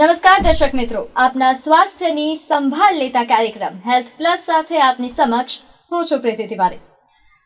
નમસ્કાર દર્શક મિત્રો, આપના સ્વાસ્થ્યની સંભાળ લેતા કાર્યક્રમ હેલ્થ પ્લસ સાથે આપની સમક્ષ હું છું પ્રીતિ તિવારી.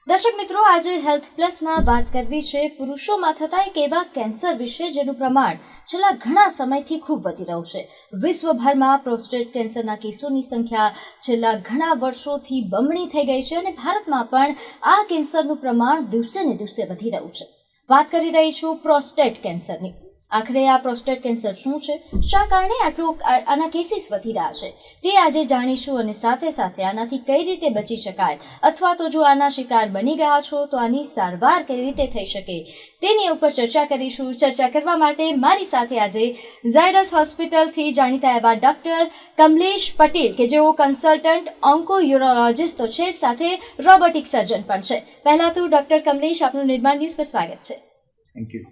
દર્શક મિત્રો, આજે હેલ્થ પ્લસમાં વાત કરવી છે પુરુષોમાં થતા એક એવા કેન્સર વિશે જેનું પ્રમાણ છેલ્લા ઘણા સમયથી ખૂબ વધી રહ્યું છે. વિશ્વભરમાં પ્રોસ્ટેટ કેન્સરના કેસોની સંખ્યા છેલ્લા ઘણા વર્ષોથી બમણી થઈ ગઈ છે અને ભારતમાં પણ આ કેન્સરનું પ્રમાણ દિવસે ને દિવસે વધી રહ્યું છે. વાત કરી રહી છું પ્રોસ્ટેટ કેન્સરની આખરે આ પ્રોસ્ટેટ કેન્સર શું છે? શા કારણે આટલું આના કેસીસ વધી રહ્યા છે? તે આજે જાણીશું અને સાથે સાથે આનાથી કઈ રીતે બચી શકાય? અથવા તો જો આના શિકાર બની ગયા છો, તો આની સારવાર કઈ રીતે થઈ શકે? તેની ઉપર ચર્ચા કરીશું. ચર્ચા કરવા માટે મારી સાથે આજે ઝાયડસ હોસ્પિટલથી જાણીતા એવા ડોક્ટર કમલેશ પટેલ, કે જેઓ કન્સલ્ટન્ટ ઓન્કો યુરોલોજિસ્ટ તો છે, સાથે રોબોટિક સર્જન પણ છે. પહેલાં તો ડોક્ટર કમલેશ, આપનું નિર્માણ ન્યૂઝ પર સ્વાગત છે. થેન્ક યુ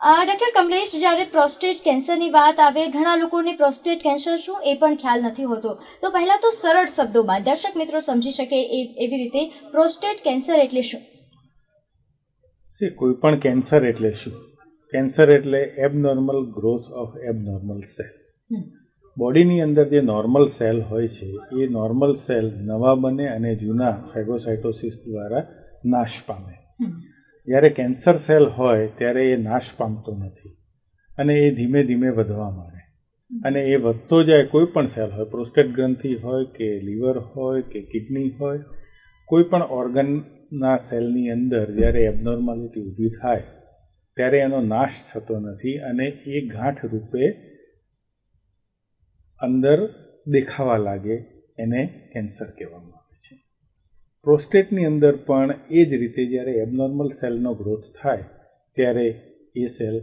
ડૉક્ટર કમલેશ જ્યારે પ્રોસ્ટેટ કેન્સરની વાત આવે ઘણા લોકોને પ્રોસ્ટેટ કેન્સર શું એ પણ ખ્યાલ નથી હોતો. તો પહેલાં તો સરળ શબ્દોમાં દર્શક મિત્રો સમજી શકે એ એવી રીતે પ્રોસ્ટેટ કેન્સર એટલે શું? સી કોઈ પણ કેન્સર એટલે શું? કેન્સર એટલે abnormal growth of abnormal cell. બોડીની અંદર જે નોર્મલ સેલ હોય છે એ નોર્મલ સેલ નવા બને અને જૂના ફેગોસાઇટોસિસ દ્વારા નાશ પામે. જ્યારે કેન્સર સેલ હોય ત્યારે એ નાશ પામતો નથી અને એ ધીમે ધીમે વધવા માંડે. અને એ વધતો જાય કોઈ પણ સેલ હોય, પ્રોસ્ટેટ ગ્રંથિ હોય કે લીવર હોય કે કિડની હોય, કોઈ પણ ઓર્ગનના સેલની અંદર જ્યારે એબનોર્માલિટી ઊભી થાય ત્યારે એનો નાશ થતો નથી અને એ ગાંઠ રૂપે અંદર દેખાવા લાગે એને કેન્સર કહેવામાં આવે પ્રોસ્ટેટની અંદર પણ એ જ રીતે જ્યારે એબનોર્મલ સેલનો ગ્રોથ થાય, ત્યારે એ સેલ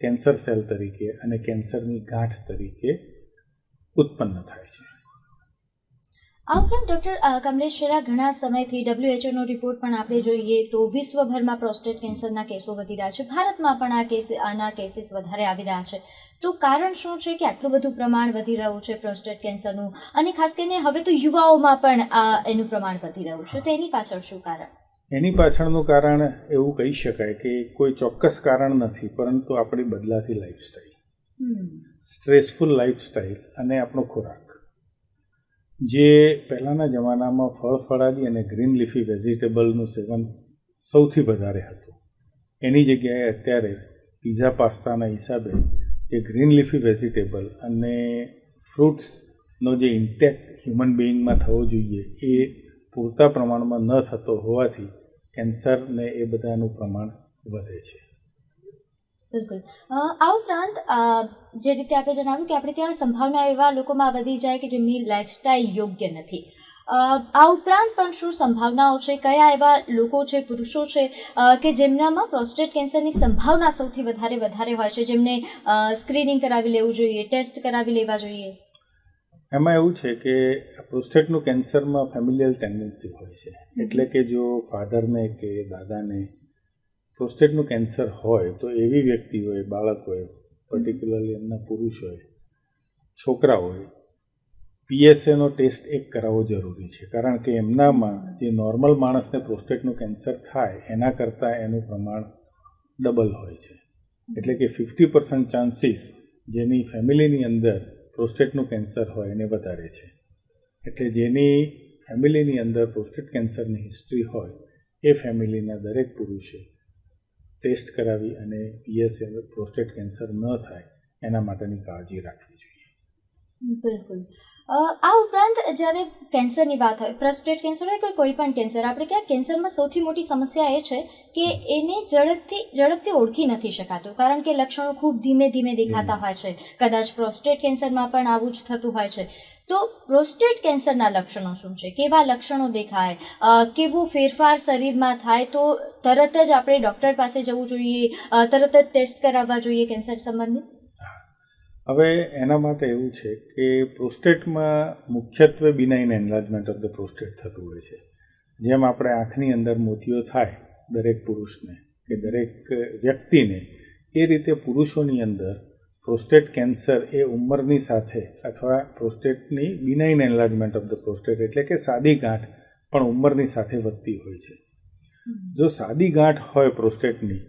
કેન્સર સેલ તરીકે અને કેન્સરની ગાંઠ તરીકે ઉત્પન્ન થાય છે. આ ઉપરાંત ડૉક્ટર કમલેશ શેરા ઘણા સમયથી ડબ્લ્યુએચઓનો રિપોર્ટ પણ આપણે જોઈએ તો વિશ્વભરમાં પ્રોસ્ટેટ કેન્સરના કેસો વધી રહ્યા છે. ભારતમાં પણ આ કેસ આના કેસીસ વધારે આવી રહ્યા છે. તો કારણ શું છે કે આટલું બધું પ્રમાણ વધી રહ્યું છે પ્રોસ્ટેટ કેન્સરનું? અને ખાસ કરીને હવે તો યુવાઓમાં પણ આ એનું પ્રમાણ વધી રહ્યું છે. તો એની પાછળ શું કારણ? એની પાછળનું કારણ એવું કહી શકાય કે કોઈ ચોક્કસ કારણ નથી પરંતુ આપણી બદલાતી લાઈફસ્ટાઈલ. સ્ટ્રેસફુલ લાઈફસ્ટાઈલ અને આપણો ખોરાક. જે પહેલાંના જમાનામાં ફળ, ફળાદી અને ગ્રીન લીફી વેજીટેબલનું સેવન સૌથી વધારે હતું. એની જગ્યાએ અત્યારે પીઝા પાસ્તાના હિસાબે જે ગ્રીન લીફી વેજીટેબલ અને ફ્રૂટ્સનો જે ઇન્ટેક હ્યુમન બિઈંગમાં થવો જોઈએ એ પૂરતા પ્રમાણમાં ન થતો હોવાથી કેન્સરને એ બધાનું પ્રમાણ વધે છે. બિલકુલ. આ ઉપરાંત જે રીતે આપણે જણાવ્યું કે આપણે ત્યાં સંભાવના એવા લોકોમાં વધી જાય કે જેમની લાઈફસ્ટાઈલ યોગ્ય નથી. આ ઉપરાંત પણ શું સંભાવનાઓ છે? કયા એવા લોકો છે પુરુષો છે કે જેમનામાં પ્રોસ્ટેટ કેન્સરની સંભાવના સૌથી વધારે વધારે હોય છે? જેમને સ્ક્રીનિંગ કરાવી લેવું જોઈએ ટેસ્ટ કરાવી લેવા જોઈએ? એમાં એવું છે કે પ્રોસ્ટેટનું કેન્સરમાં ફેમિલિયલ ટેન્ડન્સી હોય છે. એટલે કે જો ફાધરને કે દાદાને પ્રોસ્ટેટનું કેન્સર હોય તો એવી વ્યક્તિ હોય બાળક હોય પર્ટિક્યુલરલી એમના પુરુષોએ, છોકરાઓએ પીએસએનો ટેસ્ટ એક કરાવવો જરૂરી છે. કારણ કે એમનામાં જે નોર્મલ માણસને પ્રોસ્ટેટનું કેન્સર થાય, એના કરતાં એનું પ્રમાણ ડબલ હોય છે. એટલે કે ફિફ્ટી પર્સન્ટ ચાન્સીસ જેની ફેમિલીની અંદર પ્રોસ્ટેટનું કેન્સર હોય એને વધારે છે. એટલે જેની ફેમિલીની અંદર પ્રોસ્ટેટ કેન્સરની હિસ્ટ્રી હોય, એ ફેમિલીના દરેક પુરુષે ટેસ્ટ કરાવી અને પીએસએ પ્રોસ્ટેટ કેન્સર ન થાય એના માટેની કાળજી રાખવી જોઈએ. બિલકુલ. આ ઉપરાંત જ્યારે કેન્સરની વાત હોય પ્રોસ્ટેટ કેન્સર હોય કે કોઈ પણ કેન્સર આપણે ક્યાં કેન્સરમાં સૌથી મોટી સમસ્યા એ છે કે એને ઝડપથી ઝડપથી ઓળખી નથી શકાતું. કારણ કે લક્ષણો ખૂબ ધીમે ધીમે દેખાતા હોય છે. કદાચ પ્રોસ્ટેટ કેન્સરમાં પણ આવું જ થતું હોય છે. તો પ્રોસ્ટેટ કેન્સરના લક્ષણો શું છે? કેવા લક્ષણો દેખાય? કેવો ફેરફાર શરીરમાં થાય તો તરત જ આપણે ડૉક્ટર પાસે જવું જોઈએ. તરત જ ટેસ્ટ કરાવવા જોઈએ કેન્સર સંબંધિત? હવે એના માટે એવું છે કે પ્રોસ્ટેટમાં મુખ્યત્વે benign enlargement of the prostate થતું હોય છે. જેમ આપણે આંખની અંદર મોતીઓ થાય દરેક પુરુષને કે દરેક વ્યક્તિને, એ રીતે પુરુષોની અંદર પ્રોસ્ટેટ કેન્સર એ ઉંમરની સાથે અથવા પ્રોસ્ટેટની benign enlargement of the prostate એટલે કે સાદી ગાંઠ પણ ઉંમરની સાથે વધતી હોય છે. જો સાદી ગાંઠ હોય પ્રોસ્ટેટની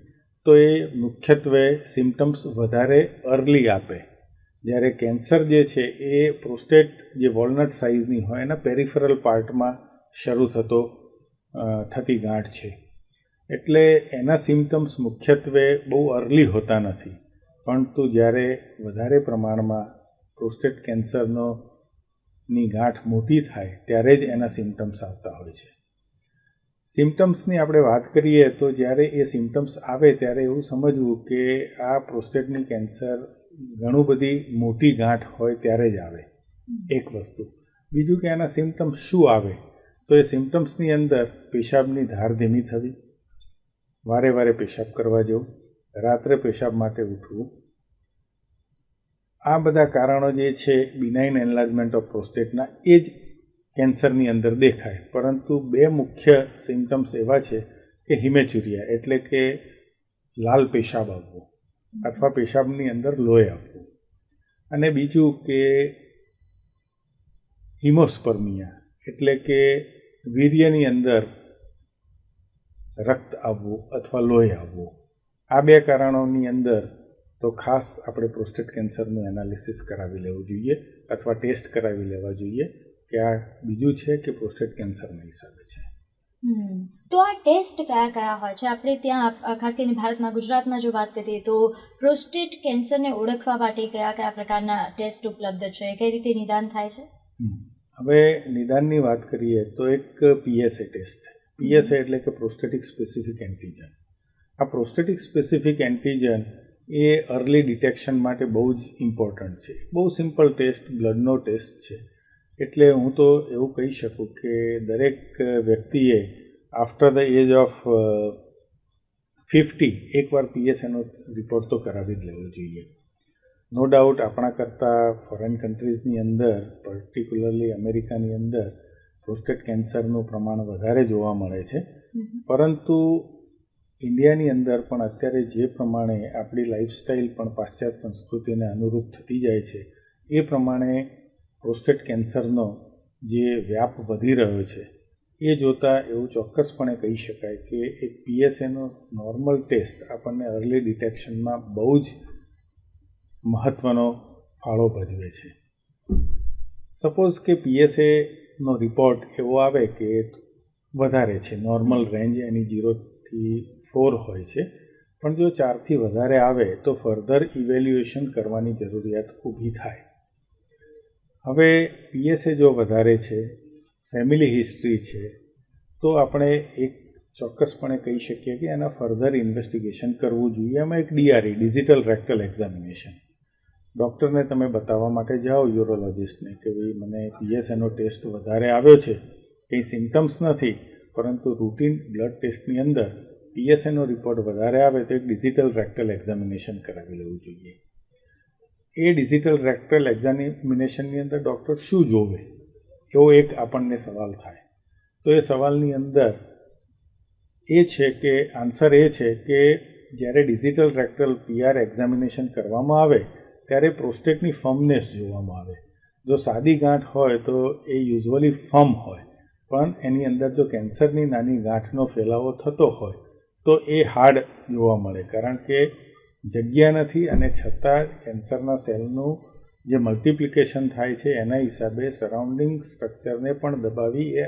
તો એ મુખ્યત્વે સિમ્ટમ્સ વધારે અર્લી આપે. જ્યારે કેન્સર જે છે એ પ્રોસ્ટેટ જે વોલનટ સાઇઝની હોય એના પેરિફરલ પાર્ટમાં શરૂ થતો થતી ગાંઠ છે. એટલે એના સિમ્ટમ્સ મુખ્યત્વે બહુ અર્લી હોતા નથી. પરંતુ જ્યારે વધારે પ્રમાણમાં પ્રોસ્ટેટ કેન્સરનો ની ગાંઠ મોટી થાય, ત્યારે જ એના સિમ્ટમ્સ આવતા હોય છે. સિમ્ટમ્સની આપણે વાત કરીએ તો જ્યારે એ સિમ્ટમ્સ આવે, ત્યારે એવું સમજવું કે આ પ્રોસ્ટેટની કેન્સર ઘણું બધી મોટી ગાંઠ હોય ત્યારે જ આવે, એક વસ્તુ. બીજું કે એના સિમ્ટમ્સ શું આવે? તો એ સિમ્ટમ્સની અંદર પેશાબની ધાર ધીમી થવી, વારે વારે પેશાબ કરવા જવું. રાત્રે પેશાબ માટે ઉઠવું. આ બધા કારણો જે છે બિનાઇન એનલાર્જમેન્ટ ઓફ પ્રોસ્ટેટના એ જ કેન્સરની અંદર દેખાય. પરંતુ બે મુખ્ય સિમ્ટમ્સ એવા છે કે હિમેચુરિયા એટલે કે લાલ પેશાબ આવવો અથવા પેશાબની અંદર લોહી આવવું. અને બીજું કે હિમોસ્પર્મિયા, એટલે કે વીર્યની અંદર રક્ત આવવું અથવા લોહી આવવું. આ બે કારણોની અંદર તો ખાસ આપણે પ્રોસ્ટેટ કેન્સરનું એનાલિસિસ કરાવી લેવું જોઈએ અથવા ટેસ્ટ કરાવી લેવા જોઈએ કે આ બીજું છે કે પ્રોસ્ટેટ કેન્સરના હિસાબે છે. તો આ ટેસ્ટ કયા કયા હોય છે? આપણે ત્યાં ખાસ કરીને ભારતમાં ગુજરાતમાં જો વાત કરીએ તો પ્રોસ્ટેટ કેન્સરને ઓળખવા માટે કયા કયા પ્રકારના ટેસ્ટ ઉપલબ્ધ છે? કઈ રીતે નિદાન થાય છે? હવે નિદાનની વાત કરીએ તો એક પીએસએ ટેસ્ટ પીએસએ એટલે કે પ્રોસ્ટેટિક સ્પેસિફિક એન્ટીજન આ પ્રોસ્ટેટિક સ્પેસિફિક એન્ટીજન એ અર્લી ડિટેક્શન માટે બહુ જ ઇમ્પોર્ટન્ટ છે. બહુ સિમ્પલ ટેસ્ટ બ્લડનો ટેસ્ટ છે. એટલે હું તો એવું કહી શકું કે દરેક વ્યક્તિએ after the age of fifty એકવાર પીએસએનો રિપોર્ટ તો કરાવી જ લેવો જોઈએ. નો ડાઉટ આપણા કરતાં ફોરેન કન્ટ્રીઝની અંદર પર્ટિક્યુલરલી અમેરિકાની અંદર પ્રોસ્ટેટ કેન્સરનું પ્રમાણ વધારે જોવા મળે છે. પરંતુ ઇન્ડિયાની અંદર પણ અત્યારે જે પ્રમાણે આપણી લાઇફસ્ટાઈલ પણ પાશ્ચાત્ય સંસ્કૃતિને અનુરૂપ થતી જાય છે, એ પ્રમાણે પ્રોસ્ટેટ કેન્સરનો જે વ્યાપ વધી રહ્યો છે, એ જોતાં એવું ચોક્કસપણે કહી શકાય કે એક પીએસએનો નોર્મલ ટેસ્ટ આપણને અર્લી ડિટેક્શનમાં બહુ જ મહત્ત્વનો ફાળો ભજવે છે. સપોઝ કે પીએસએનો રિપોર્ટ એવો આવે કે વધારે છે, નોર્મલ રેન્જ એની ઝીરોથી ફોર હોય છે. પણ જો ચારથી વધારે આવે તો ફર્ધર ઇવેલ્યુએશન કરવાની જરૂરિયાત ઊભી થાય. હવે પીએસએ જો વધારે છે ફેમિલી હિસ્ટ્રી છે, તો આપણે એક ચોક્કસપણે કહી શકીએ કે એના ફર્ધર ઇન્વેસ્ટિગેશન કરવું જોઈએ. એમાં એક ડીઆરઈ ડિજિટલ રેક્ટલ એક્ઝામિનેશન ડૉક્ટરને તમે બતાવવા માટે જાઓ યુરોલોજિસ્ટને કે ભાઈ મને પીએસએનો ટેસ્ટ વધારે આવ્યો છે. કંઈ સિમ્ટમ્સ નથી. પરંતુ રૂટીન બ્લડ ટેસ્ટની અંદર પીએસએનો રિપોર્ટ વધારે આવે તો એક ડિજિટલ રેક્ટલ એક્ઝામિનેશન કરાવી લેવું જોઈએ. એ ડિજિટલ રેક્ટલ એક્ઝામિનેશનની અંદર ડૉક્ટર શું જોવે? એવો એક આપણને સવાલ થાય. તો એ સવાલની અંદર એ છે કે, આન્સર એ છે કે જ્યારે ડિજિટલ રેક્ટલ પીઆર એક્ઝામિનેશન કરવામાં આવે, ત્યારે પ્રોસ્ટેટની ફર્મનેસ જોવામાં આવે. જો સાદી ગાંઠ હોય તો એ યુઝવલી ફર્મ હોય. પણ એની અંદર જો કેન્સરની નાની ગાંઠનો ફેલાવો થતો હોય, તો એ હાર્ડ જોવા મળે. કારણ કે જગ્યા નથી અને છતાં કેન્સરના સેલનું જે મલ્ટિપ્લિકેશન થાય છે, એના હિસાબે સરાઉન્ડિંગ સ્ટ્રક્ચરને પણ દબાવી એ,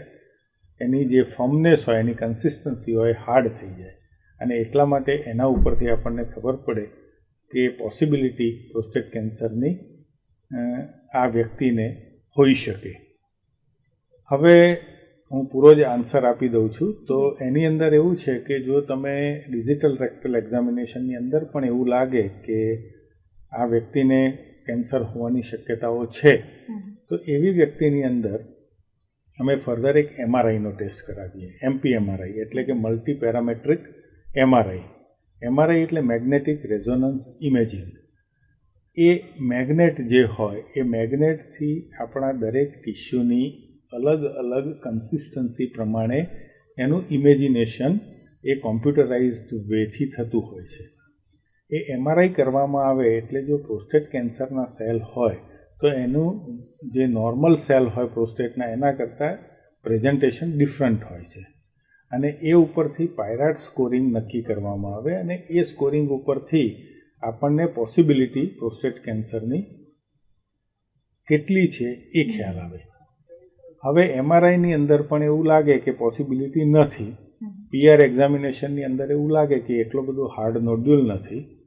એની જે ફર્મનેસ હોય, એની કન્સિસ્ટન્સી હોય હાર્ડ થઈ જાય. અને એટલા માટે એના ઉપરથી આપણને ખબર પડે કે પોસિબિલિટી પ્રોસ્ટેટ કેન્સરની આ વ્યક્તિને હોઈ શકે. હવે હું પૂરો જ આન્સર આપી દઉં છું. તો એની અંદર એવું છે કે જો તમે ડિજિટલ રેક્ટલ એક્ઝામિનેશનની અંદર પણ એવું લાગે કે આ વ્યક્તિને કેન્સર હોવાની શક્યતાઓ છે તો એવી વ્યક્તિની અંદર અમે ફર્ધર એક એમઆરઆઈનો ટેસ્ટ કરાવીએ. એમપી એમઆરઆઈ એટલે કે મલ્ટી પેરામેટ્રિક એમઆરઆઈ એમઆરઆઈ એટલે મેગ્નેટિક રેઝોનન્સ ઇમેજિંગ એ મેગ્નેટ જે હોય એ મેગ્નેટથી આપણા દરેક ટિશ્યુની અલગ અલગ કન્સિસ્ટન્સી પ્રમાણે એનું ઇમેજિનેશન એ કોમ્પ્યુટરાઇઝ્ડ વેથી થતું હોય છે. એ એમઆરઆઈ કરવામાં આવે એટલે જો પ્રોસ્ટેટ કેન્સરના સેલ હોય, તો એનું જે નોર્મલ સેલ હોય પ્રોસ્ટેટના એના કરતાં પ્રેઝન્ટેશન ડિફરન્ટ હોય છે. અને એ ઉપરથી પાયરાટ સ્કોરિંગ નક્કી કરવામાં આવે અને એ સ્કોરિંગ ઉપરથી આપણને પોસિબિલિટી પ્રોસ્ટેટ કેન્સરની કેટલી છે એ ખ્યાલ આવે. હવે એમઆરઆઈની અંદર પણ એવું લાગે કે પોસિબિલિટી નથી. પીઆર એક્ઝામિનેશનની અંદર એવું લાગે કે એટલો બધો હાર્ડ નોડ્યુલ નથી.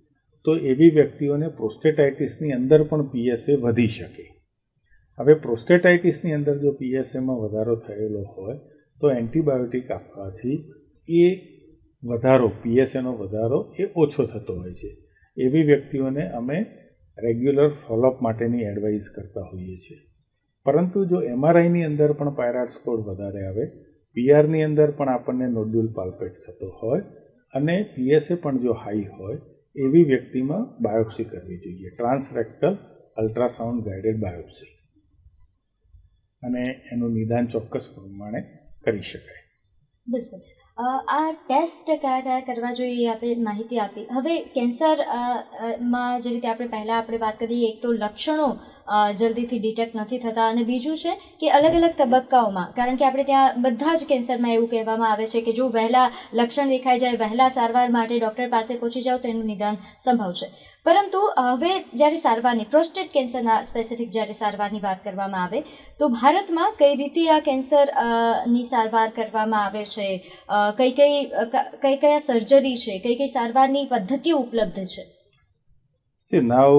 તો એવી વ્યક્તિઓને પ્રોસ્ટેટાઇટિસની અંદર પણ પીએસએ વધી શકે. હવે પ્રોસ્ટેટાઇટિસની અંદર જો પીએસએમાં વધારો થયેલો હોય, તો એન્ટીબાયોટિક આપવાથી એ વધારો પીએસએનો વધારો એ ઓછો થતો હોય છે. એવી વ્યક્તિઓને અમે રેગ્યુલર ફોલોઅપ માટેની એડવાઇસ કરતા હોઈએ છીએ. પરંતુ જો એમઆરઆઈની અંદર પણ પાયરાટ સ્કોર વધારે આવે પીઆરની અંદર પણ આપણને નોડ્યુલ પાલ્પેટ થતો હોય અને પીએસએ પણ જો હાઈ હોય, એવી વ્યક્તિમાં બાયોપ્સી કરવી જોઈએ. ટ્રાન્સરેક્ટલ અલ્ટ્રાસાઉન્ડ ગાઈડેડ બાયોપ્સી અને એનું નિદાન ચોક્કસ પ્રમાણે કરી શકાય. આ ટેસ્ટ કયા કયા કરવા જોઈએ એ આપણે માહિતી આપી. હવે કેન્સરમાં જે રીતે આપણે પહેલાં આપણે વાત કરી એક તો લક્ષણો જલ્દીથી ડિટેક્ટ નથી થતા. અને બીજું છે કે અલગ અલગ તબક્કાઓમાં, કારણ કે આપણે ત્યાં બધા જ કેન્સરમાં એવું કહેવામાં આવે છે કે જો વહેલા લક્ષણ દેખાઈ જાય, વહેલા સારવાર માટે ડૉક્ટર પાસે પહોંચી જાઓ તો એનું નિદાન સંભવ છે. પરંતુ હવે જ્યારે સારવારની પ્રોસ્ટેટ કેન્સરના સ્પેસિફિક જ્યારે સારવારની વાત કરવામાં આવે, તો ભારતમાં કઈ રીતે આ કેન્સરની સારવાર કરવામાં આવે છે? કઈ કઈ કઈ કયા સર્જરી છે? કઈ કઈ સારવારની પદ્ધતિઓ ઉપલબ્ધ છે? See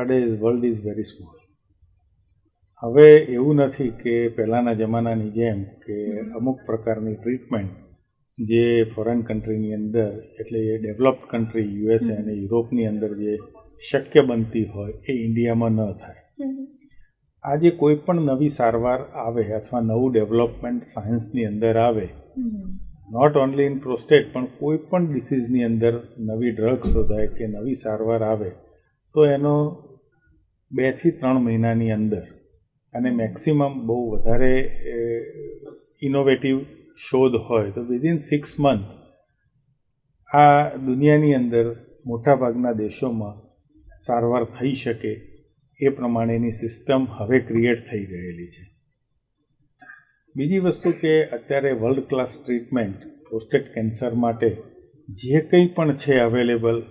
nowadays world is very small હવે એવું નથી કે પહેલાંના જમાનાની જેમ કે અમુક પ્રકારની ટ્રીટમેન્ટ જે ફોરેન કન્ટ્રીની અંદર એટલે એ ડેવલપ્ડ કન્ટ્રી યુએસએ અને યુરોપની અંદર જે શક્ય બનતી હોય એ ઇન્ડિયામાં ન થાય. આજે કોઈ પણ નવી સારવાર આવે અથવા નવું ડેવલપમેન્ટ સાયન્સની અંદર આવે નોટ ઓનલી ઇન પ્રોસ્ટેટ પણ કોઈ પણ ડિસીઝની અંદર નવી ડ્રગ શોધાય કે નવી સારવાર આવે તો એનો બેથી ત્રણ મહિનાની અંદર અને મેક્સિમમ બહુ વધારે ઇનોવેટિવ શોધ હોય તો વિધિન સિક્સ મંથ આ દુનિયાની અંદર મોટાભાગના દેશોમાં સારવાર થઈ શકે એ પ્રમાણેની સિસ્ટમ હવે ક્રિએટ થઈ ગયેલી છે. બીજી વસ્તુ કે અત્યારે world class treatment prostate cancer માટે જે કંઈ પણ છે અવેલેબલ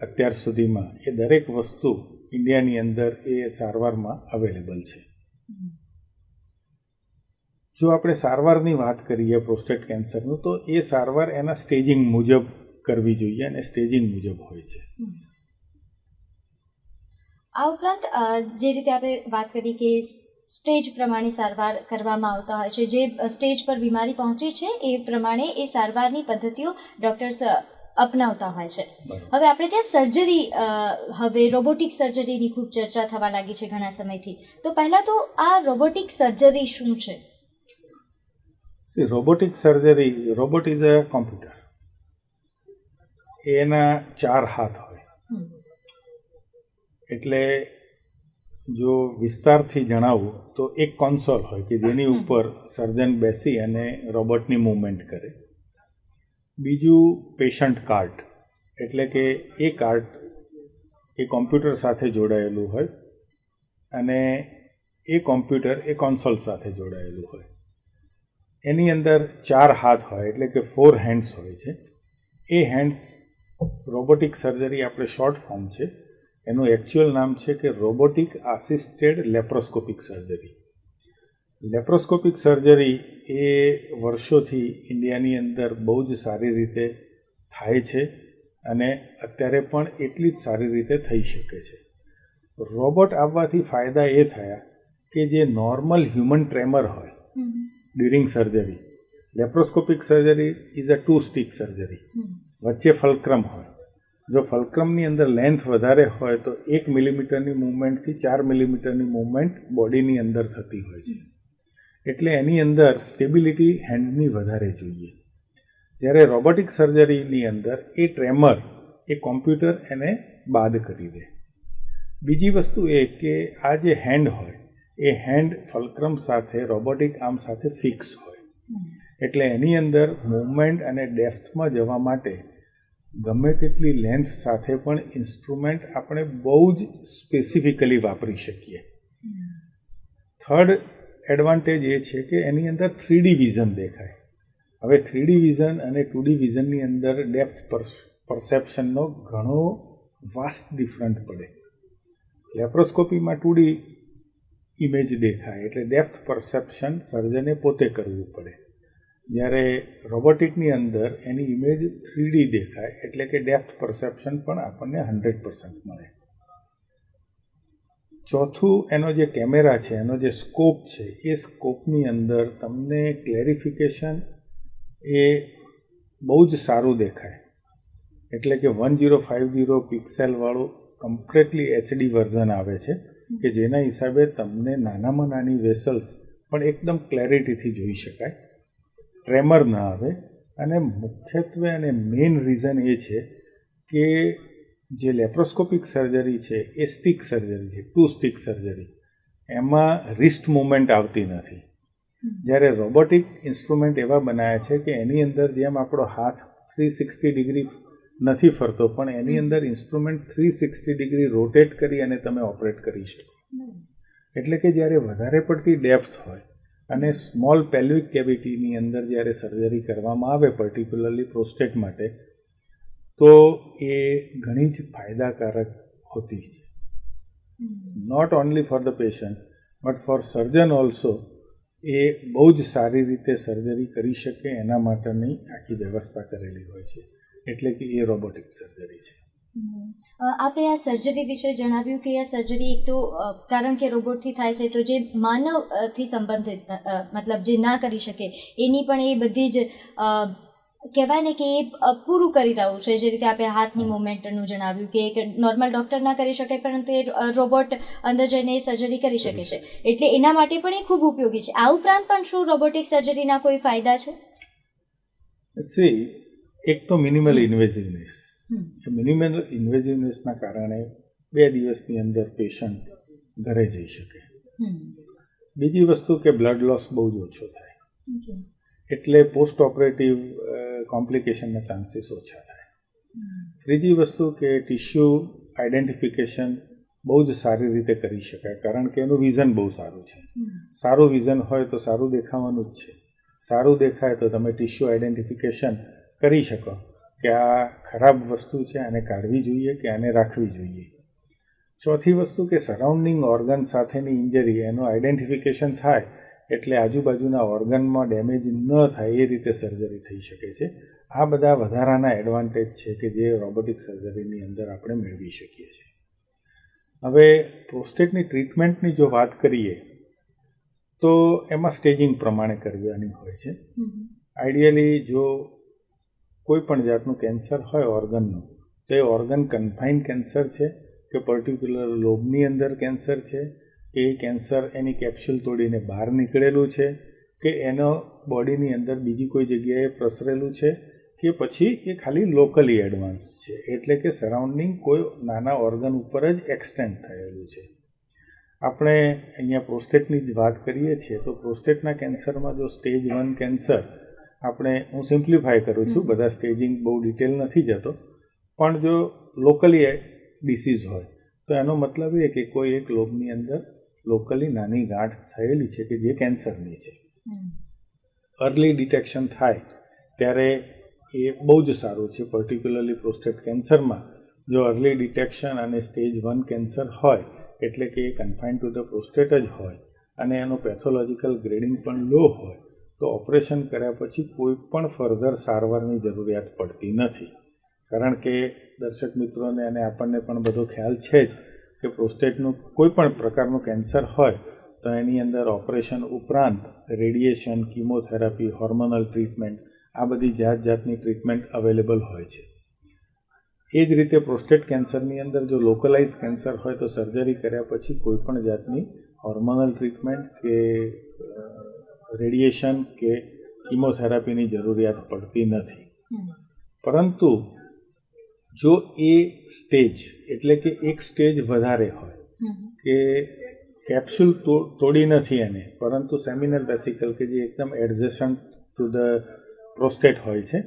અત્યાર સુધીમાં એ દરેક વસ્તુ ઇન્ડિયાની અંદર એ સારવારમાં અવેલેબલ છે. જો આપણે સારવારની વાત કરીએ પ્રોસ્ટેટ કેન્સરનું તો એ સારવાર એના સ્ટેજિંગ મુજબ કરવી જોઈએ અને સ્ટેજિંગ મુજબ હોય છે. આ ઉપરાંત જે રીતે આપણે વાત કરી કે સ્ટેજ પ્રમાણે સારવાર કરવામાં આવતા હોય છે જે સ્ટેજ પર બીમારી પહોંચી છે એ પ્રમાણે એ સારવારની પદ્ધતિઓ ડૉક્ટર્સ અપનાવતા હોય છે. હવે આપણે ત્યાં સર્જરી હવે રોબોટિક સર્જરીની ખૂબ ચર્ચા થવા લાગી છે ઘણા સમયથી. તો પહેલાં તો આ રોબોટિક સર્જરી શું છે? See robotic surgery robot is a computer એના ચાર હાથ હોય. એટલે જો વિસ્તારથી જણાવું તો એક કોન્સોલ હોય કે જેની ઉપર સર્જન બેસી અને રોબોટની મૂવમેન્ટ કરે. બીજું પેશન્ટ કાર્ટ એટલે કે એ કાર્ટ એ કોમ્પ્યુટર સાથે જોડાયેલું હોય અને એ કોમ્પ્યુટર એ કોન્સોલ સાથે જોડાયેલું હોય. એની અંદર ચાર હાથ હોય, એટલે કે ફોર હેન્ડ્સ હોય છે. એ હેન્ડ્સ રોબોટિક સર્જરી આપણે શોર્ટ ફોર્મ છે. એનું એકચ્યુઅલ નામ છે કે robotic assisted laparoscopic surgery laparoscopic surgery એ વર્ષોથી ઇન્ડિયાની અંદર બહુ જ સારી રીતે થાય છે અને અત્યારે પણ એટલી જ સારી રીતે થઈ શકે છે. રોબોટ આવવાથી ફાયદા એ થયા કે જે નોર્મલ હ્યુમન ટ્રેમર હોય during surgery. Laparoscopic surgery is a two stick surgery. વચ્ચે ફલક્રમ હોય. જો ફલક્રમની અંદર લેન્થ વધારે હોય તો એક મિલીમીટરની મૂવમેન્ટથી ચાર મિલીમીટરની મૂવમેન્ટ બોડીની અંદર થતી હોય છે. એટલે એની અંદર સ્ટેબિલિટી હેન્ડની વધારે જોઈએ. જ્યારે રોબોટિક સર્જરીની અંદર એ ટ્રેમર, એ કોમ્પ્યુટર એને બાદ કરી દે. બીજી વસ્તુ એ કે આ જે હેન્ડ હોય એ હેન્ડ ફલક્રમ સાથે રોબોટિક આર્મ સાથે ફિક્સ હોય. એટલે એની અંદર મૂવમેન્ટ અને ડેપ્થમાં જવા માટે ગમે તેટલી લેન્થ સાથે પણ ઇન્સ્ટ્રુમેન્ટ આપણે બહુ જ સ્પેસિફિકલી વાપરી શકીએ. થર્ડ એડવાન્ટેજ એ છે કે એની અંદર થ્રીડી વિઝન દેખાય. હવે થ્રીડી વિઝન અને ટુડી વિઝનની અંદર ડેપ્થ પરસેપ્શનનો ઘણો વાસ્ટ ડિફરન્ટ પડે. લેપ્રોસ્કોપીમાં ટુડી ઇમેજ દેખાય એટલે ડેપ્થ પરસેપ્શન સર્જને પોતે કરવું પડે. જ્યારે રોબોટિકની અંદર એની ઇમેજ થ્રીડી દેખાય એટલે કે ડેપ્થ પરસેપ્શન પણ આપણને હંડ્રેડ પર્સન્ટ મળે. ચોથું, એનો જે કેમેરા છે, એનો જે સ્કોપ છે, એ સ્કોપની અંદર તમને ક્લેરિફિકેશન એ બહુ જ સારું દેખાય. એટલે કે વન જીરો ફાઇવ જીરો પિક્સેલવાળું કમ્પ્લીટલી એચડી વર્ઝન આવે છે. કે જેના હિસાબે તમને નાનામાં નાની વેસલ્સ પણ એકદમ ક્લેરિટીથી જોઈ શકાય. ટ્રેમર ન આવે. અને મુખ્યત્વે અને મેઇન રીઝન એ છે કે જે લેપ્રોસ્કોપિક સર્જરી છે, એ સ્ટિક સર્જરી છે ટુ સ્ટિક સર્જરી એમાં રિસ્ટ મુવમેન્ટ આવતી નથી. જ્યારે રોબોટિક ઇન્સ્ટ્રુમેન્ટ એવા બનાવ્યા છે કે એની અંદર જેમ આપણો હાથ થ્રી સિક્સટી ડિગ્રી નથી ફરતો પણ એની અંદર instrument three sixty degree rotate કરી અને તમે ઓપરેટ કરી શકો. એટલે કે જ્યારે વધારે પડતી ડેપ્થ હોય અને સ્મોલ પેલ્વિક કેવિટીની અંદર જ્યારે સર્જરી કરવામાં આવે પર્ટિક્યુલરલી પ્રોસ્ટેટ માટે તો એ ઘણી જ ફાયદાકારક હોતી છે. Not only for the patient but for surgeon also એ બહુ જ સારી રીતે સર્જરી કરી શકે એના માટેની આખી વ્યવસ્થા કરેલી હોય છે. એટલે કે એ રોબોટિક સર્જરી છે. આપણે આ સર્જરી વિશે જણાવ્યું કે આ સર્જરી એક તો કારણ કે રોબોટથી થાય છે તો જે માનવથી સંબંધિત મતલબ જે ના કરી શકે એની પણ એ બધી જ કહેવાય ને કે એ પૂરું કરી રહ્યું છે. જે રીતે આપણે હાથની મુવમેન્ટનું જણાવ્યું કે એક નોર્મલ ડૉક્ટર ના કરી શકે પરંતુ એ રોબોટ અંદર જઈને એ સર્જરી કરી શકે છે. એટલે એના માટે પણ એ ખૂબ ઉપયોગી છે. આ ઉપરાંત પણ શું રોબોટિક સર્જરીના કોઈ ફાયદા છે? સી એક તો મિનિમલ ઇન્વેઝિવનેસ મિનિમલ ઇન્વેઝિવનેસના કારણે બે દિવસની અંદર પેશન્ટ ઘરે જઈ શકે. બીજી વસ્તુ કે બ્લડ લોસ બહુ જ ઓછો થાય. એટલે પોસ્ટ ઓપરેટિવ કોમ્પ્લિકેશનના ચાન્સીસ ઓછા થાય. ત્રીજી વસ્તુ કે ટિશ્યુ આઈડેન્ટિફિકેશન બહુ જ સારી રીતે કરી શકાય. કારણ કે એનું વિઝન બહુ સારું છે. સારું વિઝન હોય તો સારું દેખાવાનું જ છે. સારું દેખાય તો તમે ટિશ્યુ આઈડેન્ટિફિકેશન કરી શકો કે આ ખરાબ વસ્તુ છે આને કાઢવી જોઈએ કે આને રાખવી જોઈએ. ચોથી વસ્તુ કે સરાઉન્ડિંગ ઓર્ગન સાથેની ઇન્જરી એનું આઈડેન્ટિફિકેશન થાય એટલે આજુબાજુના ઓર્ગનમાં ડેમેજ ન થાય એ રીતે સર્જરી થઈ શકે છે. આ બધા વધારાના એડવાન્ટેજ છે કે જે રોબોટિક સર્જરીની અંદર આપણે મેળવી શકીએ છીએ. હવે પ્રોસ્ટેટની ટ્રીટમેન્ટની જો વાત કરીએ તો એમાં સ્ટેજિંગ પ્રમાણે કરવાની હોય છે. આઈડિયલી જો કોઈ પણ જાતનું કેન્સર હોય ઓર્ગનનું, તો એ ઓર્ગન કન્ફાઇન કેન્સર છે, કે પર્ટિક્યુલર લોબની અંદર કેન્સર છે, કે એ કેન્સર એની કેપ્સ્યુલ તોડીને બહાર નીકળેલું છે, કે એનો બોડીની અંદર બીજી કોઈ જગ્યાએ પ્રસરેલું છે, કે પછી એ ખાલી લોકલી એડવાન્સ છે, એટલે કે સરાઉન્ડિંગ કોઈ નાના ઓર્ગન ઉપર જ એક્સટેન્ડ થયેલું છે. આપણે અહીંયા પ્રોસ્ટેટની જ વાત કરીએ છીએ, તો પ્રોસ્ટેટના કેન્સરમાં જો સ્ટેજ વન કેન્સર આપણે હું સિમ્પ્લિફાય કરું છું બધા સ્ટેજિંગ બહુ ડિટેલ નથી જતો. પણ જો લોકલી ડિસીઝ હોય તો એનો મતલબ એ કે કોઈ એક લોબની અંદર લોકલી નાની ગાંઠ થયેલી છે કે જે કેન્સરની છે. અર્લી ડિટેક્શન થાય ત્યારે એ બહુ જ સારું છે પર્ટિક્યુલરલી પ્રોસ્ટેટ કેન્સરમાં જો અર્લી ડિટેક્શન અને સ્ટેજ વન કેન્સર હોય એટલે કે એ કન્ફાઇન્ડ ટુ ધ પ્રોસ્ટેટ જ હોય અને એનું પેથોલોજીકલ ગ્રેડિંગ પણ લો હોય તો ઓપરેશન કર્યા પછી કોઈ પણ ફર્ધર સારવારની જરૂરિયાત પડતી નથી. કારણ કે દર્શક મિત્રોને અને આપણને પણ બધો ખ્યાલ છે જ કે પ્રોસ્ટેટનું કોઈ પણ પ્રકારનું કેન્સર હોય તો એની અંદર ઓપરેશન ઉપરાંત રેડિયેશન, કિમોથેરાપી, હોર્મોનલ ટ્રીટમેન્ટ, આ બધી જાત જાતની ટ્રીટમેન્ટ અવેલેબલ હોય છે. એ જ રીતે પ્રોસ્ટેટ કેન્સરની અંદર જો લોકલાઇઝ કેન્સર હોય તો સર્જરી કર્યા પછી કોઈ પણ જાતની હોર્મોનલ ટ્રીટમેન્ટ કે રેડિયેશન કે કિમોથેરાપીની જરૂરિયાત પડતી નથી. પરંતુ જો એ સ્ટેજ, એટલે કે એક સ્ટેજ વધારે હોય, કે કેપ્સ્યુલ તોડી નથી એને, પરંતુ સેમિનલ વેસિકલ કે જે એકદમ એડજસ્ટન્ટ ટુ ધ પ્રોસ્ટેટ હોય છે,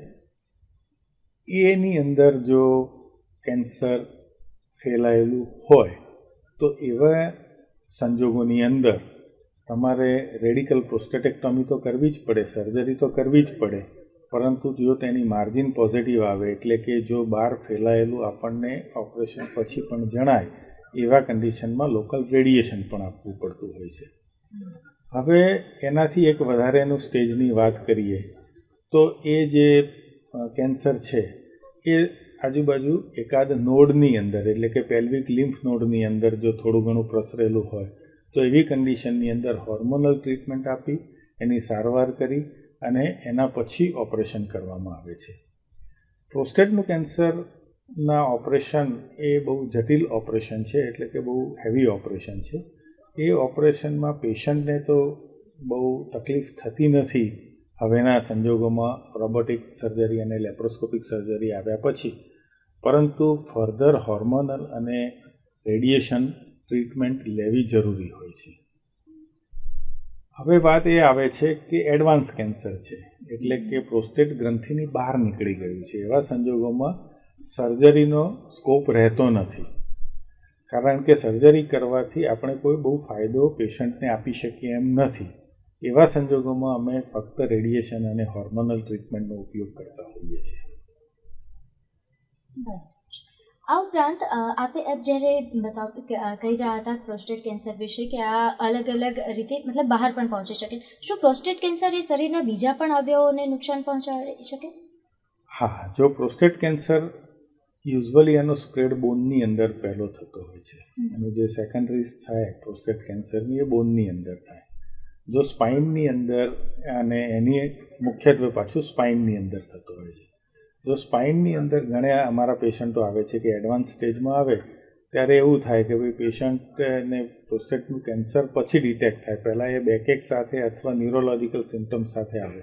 એની અંદર જો કેન્સર ફેલાયેલું હોય, તો એવા સંજોગોની અંદર તમારે રેડિકલ પ્રોસ્ટેટેક્ટોમી તો કરવી જ પડે, સર્જરી તો કરવી જ પડે, પરંતુ જો તેની માર્જિન પોઝિટિવ આવે, એટલે કે જો બહાર ફેલાયેલું આપણને ઓપરેશન પછી પણ જણાય, એવા કન્ડિશનમાં લોકલ રેડિયેશન પણ આપવું પડતું હોય છે. હવે એનાથી એક વધારેનું સ્ટેજની વાત કરીએ, તો એ જે કેન્સર છે, એ આજુબાજુ એકાદ નોડની અંદર, એટલે કે પેલ્વિક લિમ્ફ નોડની અંદર જો થોડું ઘણું પ્રસરેલું હોય તો એવી કન્ડિશનની અંદર હોર્મોનલ ટ્રીટમેન્ટ આપી, એની સારવાર કરી અને એના પછી ઓપરેશન કરવામાં આવે છે. પ્રોસ્ટેટનું કેન્સરના ઓપરેશન એ બહુ જટિલ ઓપરેશન છે, એટલે કે બહુ હેવી ઓપરેશન છે. એ ઓપરેશનમાં પેશન્ટને તો બહુ તકલીફ થતી નથી. હવેના સંજોગોમાં રોબોટિક સર્જરી અને લેપ્રોસ્કોપિક સર્જરી આવ્યા પછી. પરંતુ ફર્ધર હોર્મોનલ અને રેડિયેશન ટ્રીટમેન્ટ લેવી જરૂરી હોય છે. હવે વાત એ આવે છે કે એડવાન્સ કેન્સર છે, એટલે કે પ્રોસ્ટેટ ગ્રંથિની બહાર નીકળી ગયું છે. એવા સંજોગોમાં સર્જરીનો સ્કોપ રહેતો નથી. કારણ કે સર્જરી કરવાથી આપણે કોઈ બહુ ફાયદો પેશન્ટને આપી શકીએ એમ નથી. એવા સંજોગોમાં અમે ફક્ત રેડિયેશન અને હોર્મોનલ ટ્રીટમેન્ટનો ઉપયોગ કરતા હોઈએ છીએ. આ ઉપરાંત આપે આપ જ્યારે બતાવ કે- કહી રહ્યા હતા પ્રોસ્ટેટ કેન્સર વિશે કે આ અલગ અલગ રીતે મતલબ બહાર પણ પહોંચી શકે. શું પ્રોસ્ટેટ કેન્સર એ શરીરના બીજા પણ અવયવોને નુકસાન પહોંચાડી શકે? હા જો પ્રોસ્ટેટ કેન્સર યુઝવલી એનો સ્પ્રેડ બોનની અંદર પહેલો થતો હોય છે. એનું જે સેકન્ડરીઝ થાય પ્રોસ્ટેટ કેન્સરની એ બોનની અંદર થાય. જો સ્પાઇનની અંદર અને એની મુખ્યત્વે પાછું સ્પાઇનની અંદર થતો હોય છે. જો સ્પાઇનની અંદર ઘણા અમારા પેશન્ટો આવે છે કે એડવાન્સ સ્ટેજમાં આવે ત્યારે એવું થાય કે ભાઈ પેશન્ટને પ્રોસ્ટેટનું કેન્સર પછી ડિટેક્ટ થાય. પહેલાં એ બેકેક સાથે અથવા ન્યુરોલોજિકલ સિમ્ટમ્સ સાથે આવે.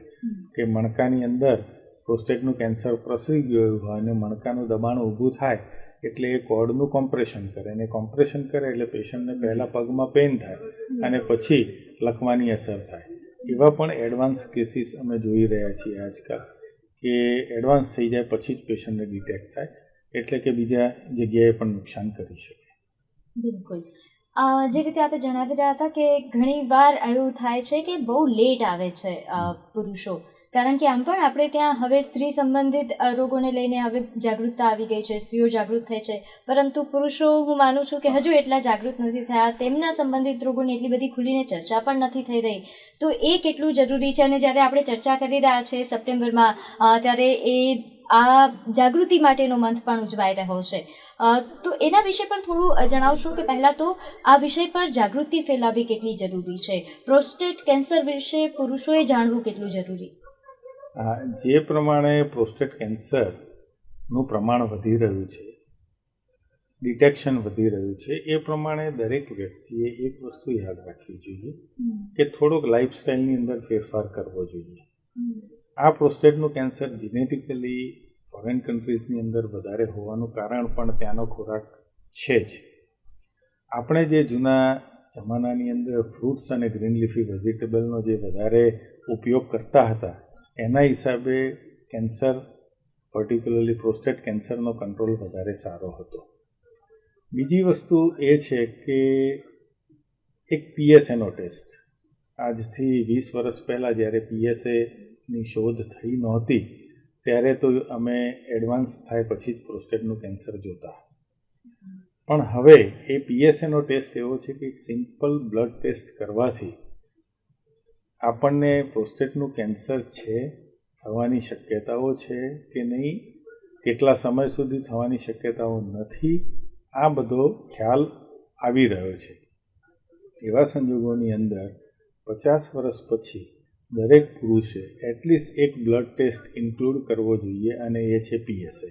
કે મણકાની અંદર પ્રોસ્ટેટનું કેન્સર પ્રસરી ગયું હોય અને મણકાનું દબાણ ઊભું થાય એટલે એ કોડનું કોમ્પ્રેશન કરે. અને કોમ્પ્રેશન કરે એટલે પેશન્ટને પહેલાં પગમાં પેઇન થાય અને પછી લખવાની અસર થાય. એવા પણ એડવાન્સ કેસીસ અમે જોઈ રહ્યા છીએ આજકાલ. કે એડવાન્સ થઈ જાય પછી જ પેશન્ટને ડિટેક્ટ થાય, એટલે કે બીજા જગ્યાએ પણ નુકસાન કરી શકે. બિલકુલ. જે રીતે આપણે જણાવી રહ્યા હતા કે ઘણી વાર એવું થાય છે કે બહુ લેટ આવે છે પુરુષો. કારણ કે આમ પણ આપણે ત્યાં હવે સ્ત્રી સંબંધિત રોગોને લઈને હવે જાગૃતતા આવી ગઈ છે, સ્ત્રીઓ જાગૃત થઈ છે. પરંતુ પુરુષો, હું માનું છું કે હજુ એટલા જાગૃત નથી થયા, તેમના સંબંધિત રોગોની એટલી બધી ખુલીને ચર્ચા પણ નથી થઈ રહી. તો એ કેટલું જરૂરી છે અને જ્યારે આપણે ચર્ચા કરી રહ્યા છીએ સપ્ટેમ્બરમાં ત્યારે એ, આ જાગૃતિ માટેનો મંથ પણ ઉજવાઈ રહ્યો છે. તો એના વિશે પણ થોડું જણાવશો કે પહેલાં તો આ વિષય પર જાગૃતિ ફેલાવવી કેટલી જરૂરી છે? પ્રોસ્ટેટ કેન્સર વિશે પુરુષોએ જાણવું કેટલું જરૂરી? જે પ્રમાણે પ્રોસ્ટેટ કેન્સરનું પ્રમાણ વધી રહ્યું છે ડિટેક્શન વધી રહ્યું છે એ પ્રમાણે દરેક વ્યક્તિએ એક વસ્તુ યાદ રાખવી જોઈએ કે થોડોક લાઈફસ્ટાઈલની અંદર ફેરફાર કરવો જોઈએ. આ પ્રોસ્ટેટનું કેન્સર જીનેટિકલી ફોરેન કન્ટ્રીઝની અંદર વધારે હોવાનું કારણ પણ ત્યાંનો ખોરાક છે જ. આપણે જે જૂના જમાનાની અંદર ફ્રૂટ્સ અને ગ્રીન લીફી વેજીટેબલનો જે વધારે ઉપયોગ કરતા હતા એના હિસાબે કેન્સર પર્ટિક્યુલરલી પ્રોસ્ટેટ કેન્સરનો કંટ્રોલ વધારે સારો હતો. બીજી વસ્તુ એ છે કે એક પીએસએનો ટેસ્ટ આજથી વીસ વર્ષ પહેલાં જ્યારે પીએસએની શોધ થઈ નહોતી, ત્યારે તો અમે એડવાન્સ થાય પછી જ પ્રોસ્ટેટનું કેન્સર જોતા. પણ હવે એ પીએસએનો ટેસ્ટ એવો છે કે એક સિમ્પલ બ્લડ ટેસ્ટ કરવાથી આપણને પ્રોસ્ટેટનું કેન્સર છે, થવાની શક્યતાઓ છે કે નહીં? કેટલા સમય સુધી થવાની શક્યતાઓ નથી? આ બધો ખ્યાલ આવી રહ્યો છે. એવા સંજોગોની અંદર પચાસ વર્ષ પછી દરેક પુરુષે એટલીસ્ટ એક બ્લડ ટેસ્ટ ઇન્ક્લુડ કરવો જોઈએ અને એ છે પીએસએ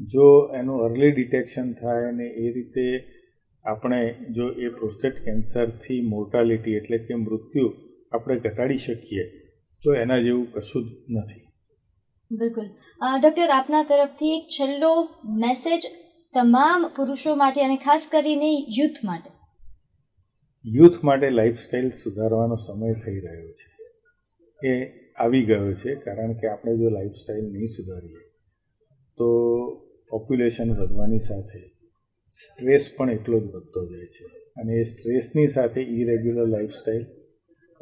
જો એનું અર્લી ડિટેક્શન થાય અને એ રીતે આપણે જો એ પ્રોસ્ટેટ કેન્સરથી મોર્ટાલિટી એટલે કે મૃત્યુ આપણે ઘટાડી શકીએ તો એના જેવું કશું જ નથી. બિલકુલ. ડૉક્ટર આપના તરફથી એક છેલ્લો મેસેજ તમામ પુરુષો માટે અને ખાસ કરીને યુથ માટે. યુથ માટે લાઈફસ્ટાઈલ સુધારવાનો સમય થઈ રહ્યો છે. એ આવી ગયો છે કારણ કે આપણે જો લાઈફસ્ટાઈલ નહીં સુધારીએ તો પોપ્યુલેશન વધવાની સાથે સ્ટ્રેસ પણ એટલો જ વધતો જાય છે. અને એ સ્ટ્રેસની સાથે ઇરેગ્યુલર લાઈફસ્ટાઈલ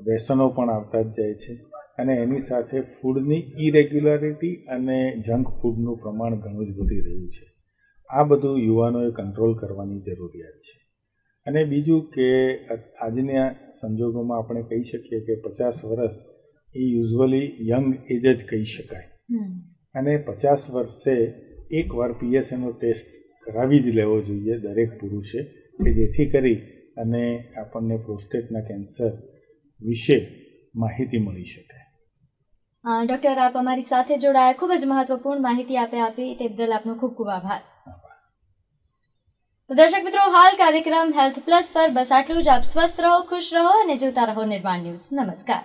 વ્યસનો પણ આવતા જ જાય છે. અને એની સાથે ફૂડની ઇરેગ્યુલારિટી અને જંક ફૂડનું પ્રમાણ ઘણું જ વધી રહ્યું છે. આ બધું યુવાનોએ કંટ્રોલ કરવાની જરૂરિયાત છે. અને બીજું કે આજના સંજોગોમાં આપણે કહી શકીએ કે પચાસ વર્ષ એ યુઝવલી યંગ એજ જ કહી શકાય. અને પચાસ વર્ષે એકવાર પીએસએનો ટેસ્ટ કરાવી જ લેવો જોઈએ દરેક પુરુષે કે જેથી કરી અને આપણને પ્રોસ્ટેટના કેન્સર વિશે માહિતી મળી શકે. ડૉક્ટર, આપ અમારી સાથે જોડાયા. ખૂબ જ મહત્વપૂર્ણ માહિતી આપે આપી. તે બદલ આપનો ખૂબ ખૂબ આભાર. તો દર્શક મિત્રો, હાલ કાર્યક્રમ હેલ્થ પ્લસ પર. બસ આટલું જ. આપ સ્વસ્થ રહો, ખુશ રહો અને જોતા રહો નિર્માણ ન્યૂઝ. નમસ્કાર.